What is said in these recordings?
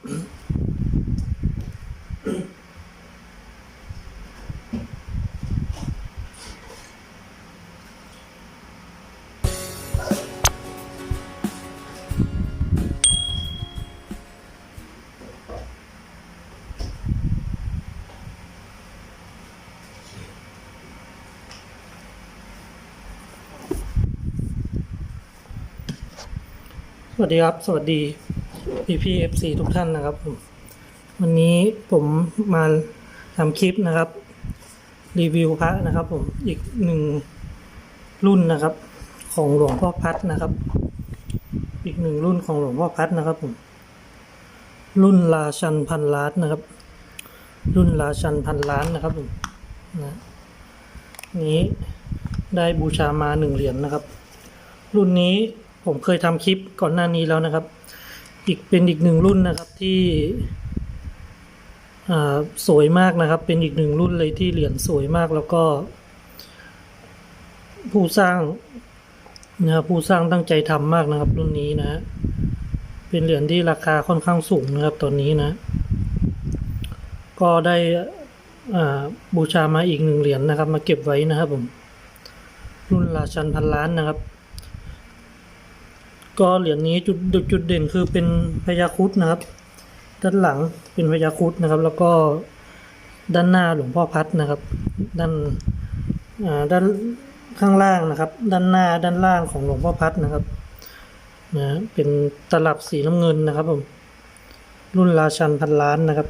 สวัสดีครับ สวัสดี พี่พีเอฟซีทุกท่านนะครับผมวันนี้ผมมาทำคลิปนะครับ รีวิวพระนะครับ ผมอีกหนึ่งรุ่นนะครับ ของหลวงพ่อพัดนะครับ อีกหนึ่งรุ่นของหลวงพ่อพัดนะครับผมรุ่นราชันพันล้านนะครับ รุ่นราชันพันล้านนะครับผมนะนี้ได้บูชามาหนึ่งเหรียญนะครับ รุ่นนี้ผมเคยทำคลิปก่อนหน้านี้แล้วนะครับ อีกเป็นอีกหนึ่งรุ่นนะครับที่สวยมากนะครับ เป็นอีกหนึ่งรุ่นเลยที่เหรียญสวยมากแล้วก็ ผู้สร้างนะครับผู้สร้างตั้งใจทำมากนะครับ รุ่นนี้นะ เป็นเหรียญที่ราคาค่อนข้างสูงนะครับตอนนี้นะ ก็ได้บูชามาอีกหนึ่งเหรียญนะครับ มาเก็บไว้นะครับผมรุ่นราชันพันล้านนะครับ ก็เหรียญนี้จุดจุดเด่นคือเป็นพญาครุดนะครับ ด้านหลังเป็นพญาครุดนะครับ แล้วก็ด้านหน้าหลวงพ่อพัดนะครับ ด้านด้านข้างล่างนะครับ ด้านหน้าด้านล่างของหลวงพ่อพัดนะครับนะเป็นตลับสีน้ำเงินนะครับผมรุ่นราชันพันล้านนะครับ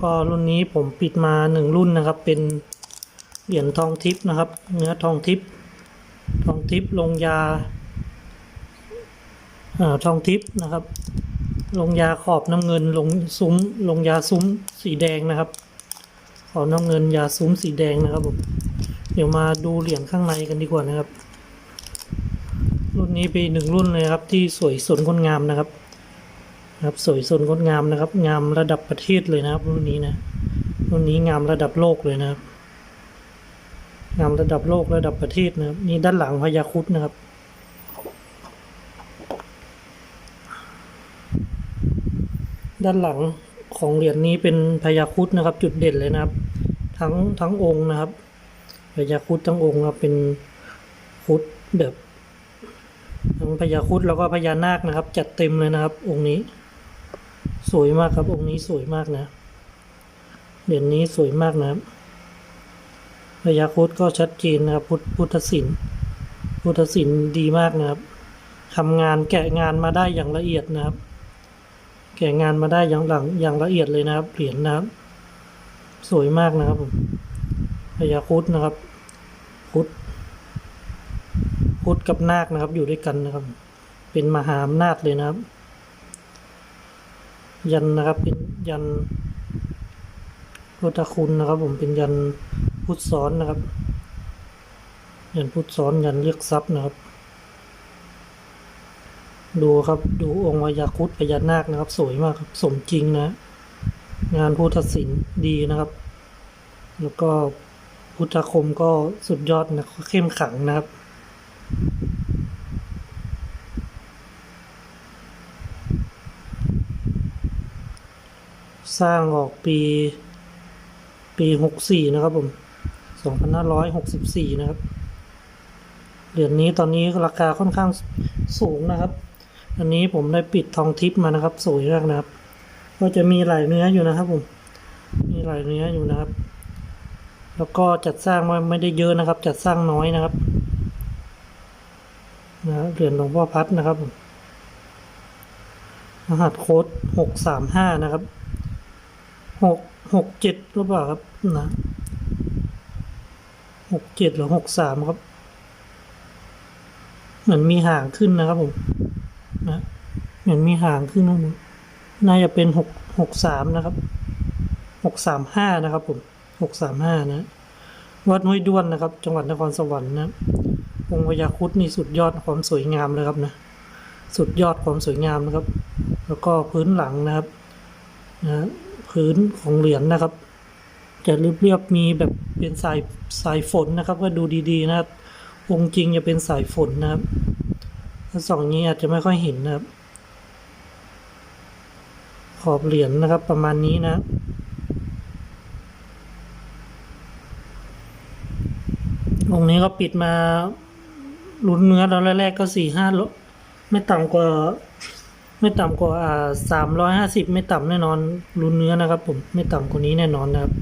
ก็รุ่นนี้ผมปิดมาหนึ่งรุ่นนะครับเป็น เหรียญทองทิพย์นะครับ เนื้อทองทิพย์ทองทิพย์ลงยาอทองทิพย์นะครับ ลงยาขอบน้ำเงินลงซุ้มลงยาซุ้มสีแดงนะครับ ขอบน้ำเงินยาซุ้มสีแดงนะครับผมเดี๋ยวมาดูเหรียญข้างในกันดีกว่านะครับ รุ่นนี้เป็นหนึ่งรุ่นเลยครับ ที่สวยสดงดงามนะครับครับสวยสดงดงามนะครับ งามระดับประเทศเลยนะครับรุ่นนี้นะรุ่นนี้งามระดับโลกเลยนะครับ งามระดับโลกระดับประเทศนะครับ นี่ด้านหลังพญาคุดนะครับ ด้านหลังของเหรียญนี้เป็นพญาคุดนะครับ จุดเด่นเลยนะครับ ทั้งทั้งองค์นะครับพญาคุดทั้งองค์ครับเป็นคุดแบบทั้งพญาคุดแล้วก็พญานาคนะครับ จัดเต็มเลยนะครับ องค์นี้ สวยมากครับองค์นี้สวยมากนะเหรียญนี้สวยมากนะครับ พญาคุดก็ชัดเจนนะครับ พุทธพุทธศิลป์พุทธศิลป์ดีมากนะครับทำงานแกะงานมาได้อย่างละเอียดนะครับ แกะงานมาได้อย่างหลังอย่างละเอียดเลยนะครับเหรียญนะครับ สวยมากนะครับผมพญาคุดนะครับ คุดคุดกับนาคนะครับ อยู่ด้วยกันนะครับ เป็นมหาอำนาจเลยนะครับ ยันนะครับเป็นยันพุทธคุณนะครับ ผมเป็นยัน พุทธซ้อนนะครับยันพุทธซ้อนยันเรียกทรัพย์นะครับ ดูครับดูองค์พญาคุดพญานาคนะครับ สวยมากครับสมจริงนะ งานพุทธศิลป์ดีนะครับ แล้วก็พุทธคมก็สุดยอดนะเข้มขังนะครับสร้างออกปี ปีหกสี่นะครับผม สองพันห้าร้อยหกสิบสี่นะครับ เหรียญนี้ตอนนี้ราคาค่อนข้างสูงนะครับ อันนี้ผมได้ปิดทองทิพย์มานะครับ สวยมากนะครับ ก็จะมีหลายเนื้ออยู่นะครับผม มีหลายเนื้ออยู่นะครับ แล้วก็จัดสร้างไม่ได้เยอะนะครับ จัดสร้างน้อยนะครับนะเหรียญหลวงพ่อพัดนะครับ รหัสโค้ดหกสามห้านะครับหกหกเจ็ดหรือเปล่าครับนะ หกเจ็ดหรือหกสามครับ เหมือนมีห่างขึ้นนะครับผมนะเหมือนมีห่างขึ้นนะผมน่าจะเป็นหกหกสามนะครับหกสามห้านะครับผมหกสามห้านะ วัดห้วยด้วนนะครับ จังหวัดนครสวรรค์นะองค์พญาคุดนี่สุดยอดความสวยงามเลยครับนะสุดยอดความสวยงามนะครับ แล้วก็พื้นหลังนะครับนะพื้นของเหรียญนะครับ จะเรียบๆมีแบบเป็นสายสายฝนนะครับ ก็ดูดีๆนะครับองค์จริงจะเป็นสายฝนนะครับถ้าสองนี้อาจจะไม่ค่อยเห็นนะครับ ขอบเหรียญนะครับประมาณนี้นะองค์นี้ก็ปิดมาลุ้นเนื้อตอนแรกๆก็สี่ห้าโลไม่ต่ำกว่าไม่ต่ำกว่าอ่าสามร้อยห้าสิบไม่ต่ำแน่นอนลุ้นเนื้อนะครับ ผมไม่ต่ำกว่านี้แน่นอนนะครับ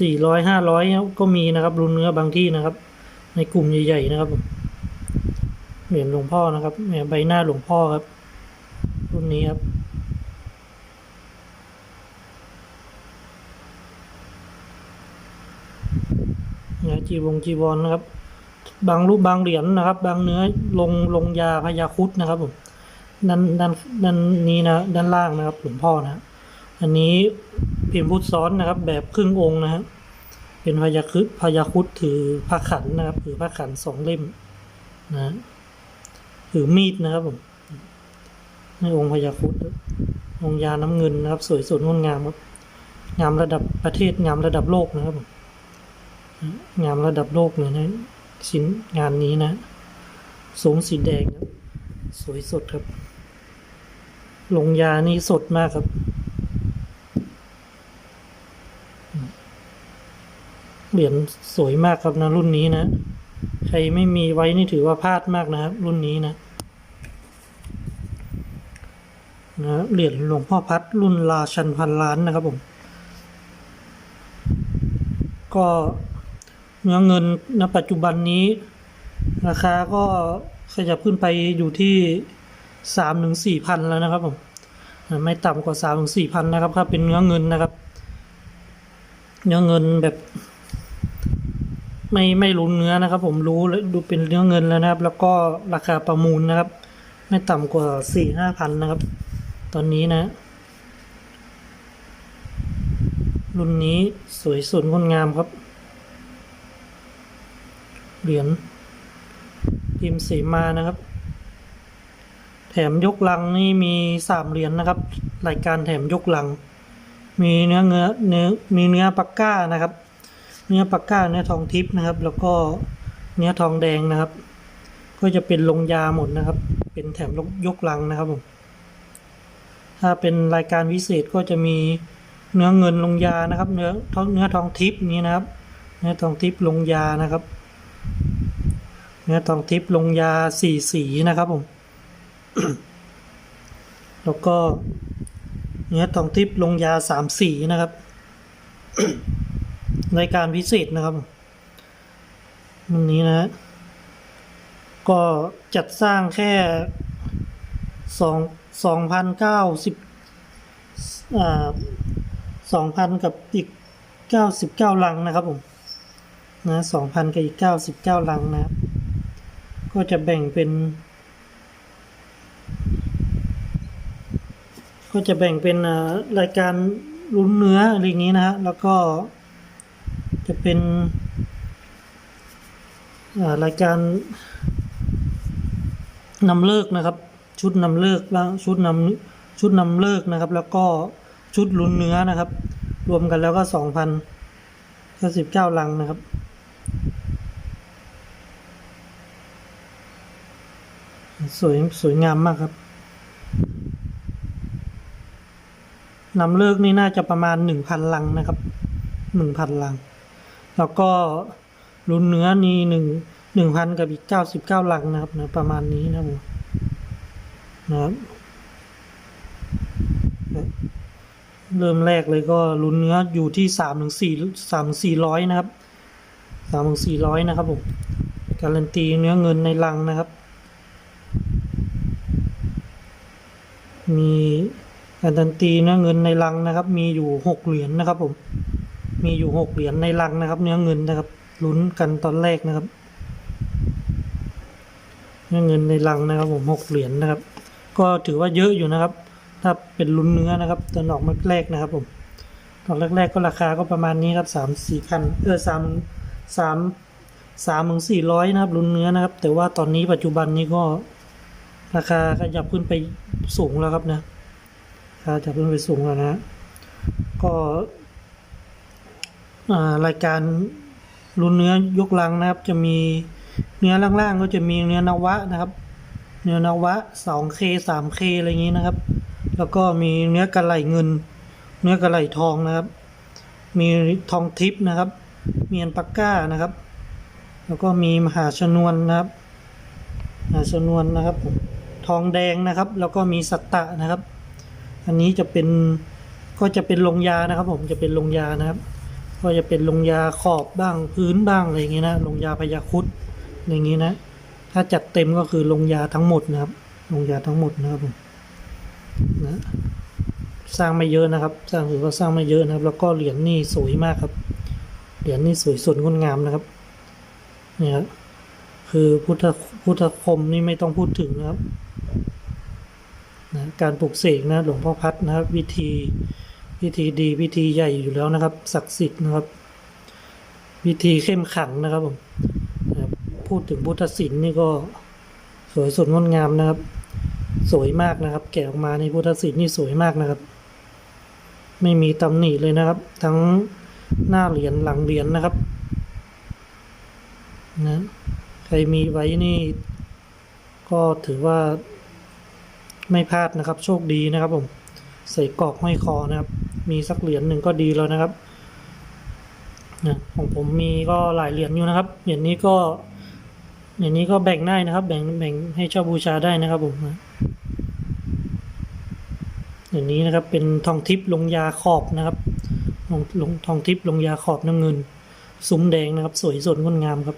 สี่ร้อยห้าร้อยก็มีนะครับลุ้นเนื้อบางที่นะครับ ในกลุ่มใหญ่ๆนะครับเหรียญหลวงพ่อนะครับเนี่ยใบหน้าหลวงพ่อครับ รุ่นนี้ครับ เนี่ยจีวงจีวรนะครับ บางรูปบางเหรียญนะครับ บางเนื้อลงลงยาพยาคุดนะครับผมด้านด้านด้านนี้นะด้านล่างนะครับ หลวงพ่อนะ อันนี้พิมพ์พุทธซ้อนนะครับ แบบครึ่งองค์นะครับ เป็นพยาคุดพยาคุดถือพระขันนะครับถือพระขันสองเล่มนะถือมีดนะครับผมในองค์พยาคุดองค์ยาน้ำเงินนะครับ สวยสดงดงามครับงามระดับประเทศงามระดับโลกนะครับผมงามระดับโลกเลยนะชิ้นงานนี้นะสูงสีแดงครับสวยสดครับลงยานี่สดมากครับ เหรียญสวยมากครับนะรุ่นนี้นะ ใครไม่มีไว้นี่ถือว่าพลาดมากนะครับ รุ่นนี้นะนะเหรียญหลวงพ่อพัดรุ่นราชันพันล้านนะครับผม ก็เนื้อเงินณปัจจุบันนี้ ราคาก็ขยับขึ้นไปอยู่ที่สามถึงสี่พันแล้วนะครับผมไม่ต่ำกว่าสามถึงสี่พันนะครับถ้าเป็นเนื้อเงินนะครับ เนื้อเงินแบบ ไม่ไม่รู้เนื้อนะครับ ผมรู้แล้วดูเป็นเนื้อเงินแล้วนะครับ แล้วก็ราคาประมูลนะครับ ไม่ต่ำกว่าสี่ห้าพันนะครับ ตอนนี้นะ รุ่นนี้สวยสุดงดงามครับ เหรียญพิมพ์สีมานะครับ แถมยกลังนี่มีสามเหรียญนะครับ รายการแถมยกลัง มีเนื้อเนื้อเนื้อมีเนื้อปักก้านะครับ เนื้อปักก้าเนื้อทองทิพย์นะครับ แล้วก็เนื้อทองแดงนะครับ ก็จะเป็นลงยาหมดนะครับ เป็นแถมยกลังนะครับผมถ้าเป็นรายการพิเศษก็จะมีเนื้อเงินลงยานะครับ เนื้อทองเนื้อทองทิพย์นี้นะครับ เนื้อทองทิพย์ลงยานะครับ เนื้อทองทิพย์ลงยาสี่สีนะครับผมแล้วก็เนื้อทองทิพย์ลงยาสามสีนะครับ รายการพิเศษนะครับ วันนี้นะ ก็จัดสร้างแค่สองสองพันเก้าสิบอ่าสองพันกับอีกเก้าสิบเก้าลังนะครับผมนะสองพันกับอีกเก้าสิบเก้าลังนะครับก็จะแบ่งเป็น ก็จะแบ่งเป็นรายการลุ้นเนื้ออะไรอย่างนี้นะฮะแล้วก็ จะเป็นรายการนำเลิกนะครับ ชุดนำเลิกแล้วชุดนำชุดนำเลิกนะครับ แล้วก็ชุดลุ้นเนื้อนะครับ รวมกันแล้วก็สองพันก็สิบเก้าลังนะครับสวยสวยงามมากครับนำเลิกนี่น่าจะประมาณหนึ่งพันลังนะครับหนึ่งพันลัง แล้วก็รุ่นเนื้อนี่หนึ่งหนึ่งพันกับอีกเก้าสิบเก้าลังนะครับนะประมาณนี้นะครับผมนะครับเริ่มแรกเลยก็ลุ้นเนื้ออยู่ที่สามถึงสี่สามสี่ร้อยนะครับสามถึงสี่ร้อยนะครับผมการันตีเนื้อเงินในลังนะครับ มีการันตีเนื้อเงินในลังนะครับ มีอยู่หกเหรียญนะครับผม มีอยู่หกเหรียญในลังนะครับ เนื้อเงินนะครับลุ้นกันตอนแรกนะครับ เนื้อเงินในลังนะครับ ผมหกเหรียญนะครับ ก็ถือว่าเยอะอยู่นะครับ ถ้าเป็นลุ้นเนื้อนะครับตอนออกมาแรกนะครับผมตอนแรกๆก็ราคาก็ประมาณนี้ครับสามสี่พันเออสามสามสามถึงสี่ร้อยนะครับลุ้นเนื้อนะครับ แต่ว่าตอนนี้ปัจจุบันนี้ก็ราคาขยับขึ้นไปสูงแล้วครับนะราคาจะขึ้นไปสูงแล้วนะ ก็ รายการลุ้นเนื้อยกลังนะครับ จะมีเนื้อล่างๆก็จะมีเนื้อนวะนะครับ เนื้อนวะ 2K 3K อะไรอย่างนี้นะครับ แล้วก็มีเนื้อกระไหลเงิน เนื้อกระไหลทองนะครับ มีทองทิพย์นะครับ มีอันปักก้านะครับ แล้วก็มีมหาชนวนนะครับมหาชนวนนะครับ ทองแดงนะครับ แล้วก็มีสัตตะนะครับ อันนี้จะเป็นก็จะเป็นลงยานะครับ ผมจะเป็นลงยานะครับ ก็จะเป็นลงยาขอบบ้างพื้นบ้างอะไรอย่างงี้นะลงยาพยาคุดอย่างงี้นะ ถ้าจัดเต็มก็คือลงยาทั้งหมดนะครับ ลงยาทั้งหมดนะครับผมนะสร้างไม่เยอะนะครับ สร้างถือว่าสร้างไม่เยอะนะครับ แล้วก็เหรียญนี่สวยมากครับ เหรียญนี่สวยสดงดงามนะครับเนี่ยครับคือพุทธพุทธคมนี่ไม่ต้องพูดถึงนะครับนะการปลุกเสกนะหลวงพ่อพัดนะครับ วิธี วิธีดีวิธีใหญ่อยู่แล้วนะครับ ศักดิ์สิทธิ์นะครับวิธีเข้มขังนะครับผมพูดถึงพุทธศิลป์นี่ก็สวยสดงดงามนะครับ สวยมากนะครับ แกะออกมาในพุทธศิลป์นี่สวยมากนะครับ ไม่มีตำหนิเลยนะครับ ทั้งหน้าเหรียญหลังเหรียญนะครับนะใครมีไว้นี่ ก็ถือว่าไม่พลาดนะครับ โชคดีนะครับผมใส่กรอกห้อยคอนะครับ มีสักเหรียญหนึ่งก็ดีแล้วนะครับนะของผมมีก็หลายเหรียญอยู่นะครับ เหรียญนี้ก็เหรียญนี้ก็แบ่งได้นะครับ แบ่งแบ่งให้เช่าบูชาได้นะครับผมเหรียญนี้นะครับเป็นทองทิพย์ลงยาขอบนะครับลงลงทองทิพย์ลงยาขอบน้ำเงิน ซุ้มแดงนะครับ สวยสดงดงามครับ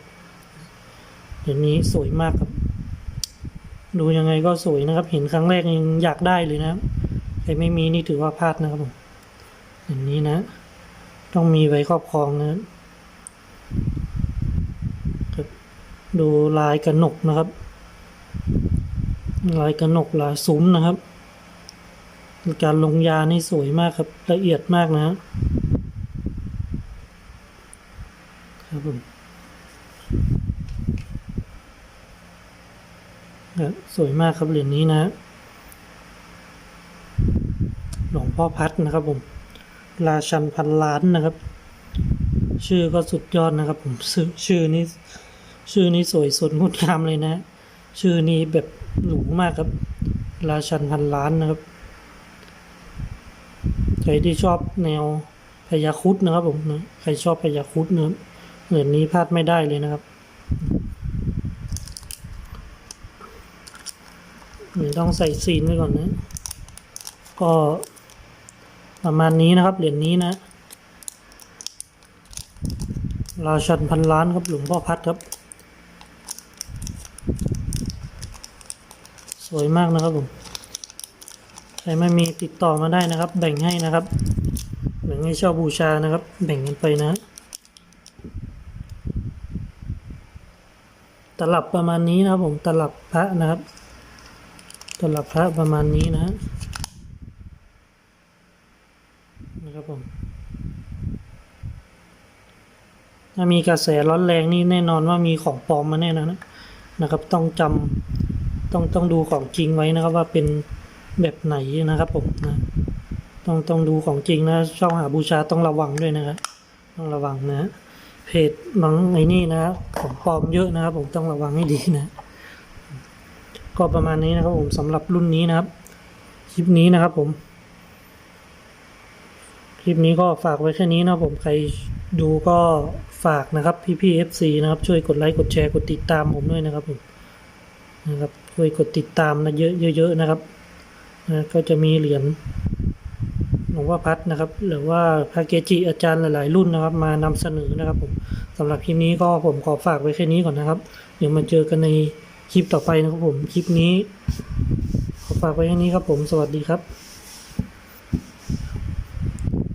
เหรียญนี้สวยมากครับ ดูยังไงก็สวยนะครับ เห็นครั้งแรกยังอยากได้เลยนะครับใครไม่มีนี่ถือว่าพลาดนะครับผม อย่างนี้นะ ต้องมีไว้ครอบครองนะกับดูลายกระหนกนะครับ ลายกระหนกลายซุ้มนะครับ การลงยานี่สวยมากครับ ละเอียดมากนะฮะครับผมสวยมากครับเหรียญนี้นะ หลวงพ่อพัดนะครับผม ราชันพันล้านนะครับ ชื่อก็สุดยอดนะครับผมชื่อชื่อนี้ชื่อนี้สวยสดงดงามเลยนะ ชื่อนี้แบบหรูมากครับ ราชันพันล้านนะครับใครที่ชอบแนวพยาคุดนะครับผมนะใครชอบพยาคุดเนื้อเหรียญนี้พลาดไม่ได้เลยนะครับต้องใส่ซีนไว้ก่อนนะ ก็ ประมาณนี้นะครับ เหรียญนี้นะราชันพันล้านครับหลวงพ่อพัดครับ สวยมากนะครับผมใครไม่มีติดต่อมาได้นะครับ แบ่งให้นะครับแบ่งให้ช่าบูชานะครับ แบ่งกันไปนะตลับประมาณนี้นะครับผมตลับพระนะครับตลับพระประมาณนี้นะ นะครับผม ถ้ามีกระแสร้อนแรงนี่แน่นอนว่ามีของปลอมมาแน่นอนนะนะครับ ต้องจำต้องต้องดูของจริงไว้นะครับว่าเป็นแบบไหนนะครับผมนะต้องต้องดูของจริงนะช่องหาบูชาต้องระวังด้วยนะครับต้องระวังนะ เพจบางไอ้นี่นะของปลอมเยอะนะครับ ผมต้องระวังให้ดีนะ ก็ประมาณนี้นะครับผมสำหรับรุ่นนี้นะครับคลิปนี้นะครับผมคลิปนี้ก็ฝากไว้แค่นี้นะครับผมใครดูก็ ฝากนะครับพี่พี่เอฟซีนะครับช่วยกดไลค์กดแชร์กดติดตามผมด้วยนะครับผมนะครับช่วยกดติดตามนะเยอะเยอะๆนะครับนะก็จะมีเหรียญหลวงพ่อพัดนะครับ หรือว่าพระเกจิอาจารย์หลาย ๆ รุ่นนะครับ มานำเสนอนะครับผมสำหรับคลิปนี้ก็ผมขอฝากไว้แค่นี้ก่อนนะครับ เดี๋ยวมาเจอกันในคลิปต่อไปนะครับผมคลิปนี้ ขอฝากไว้แค่นี้ครับผมสวัสดีครับ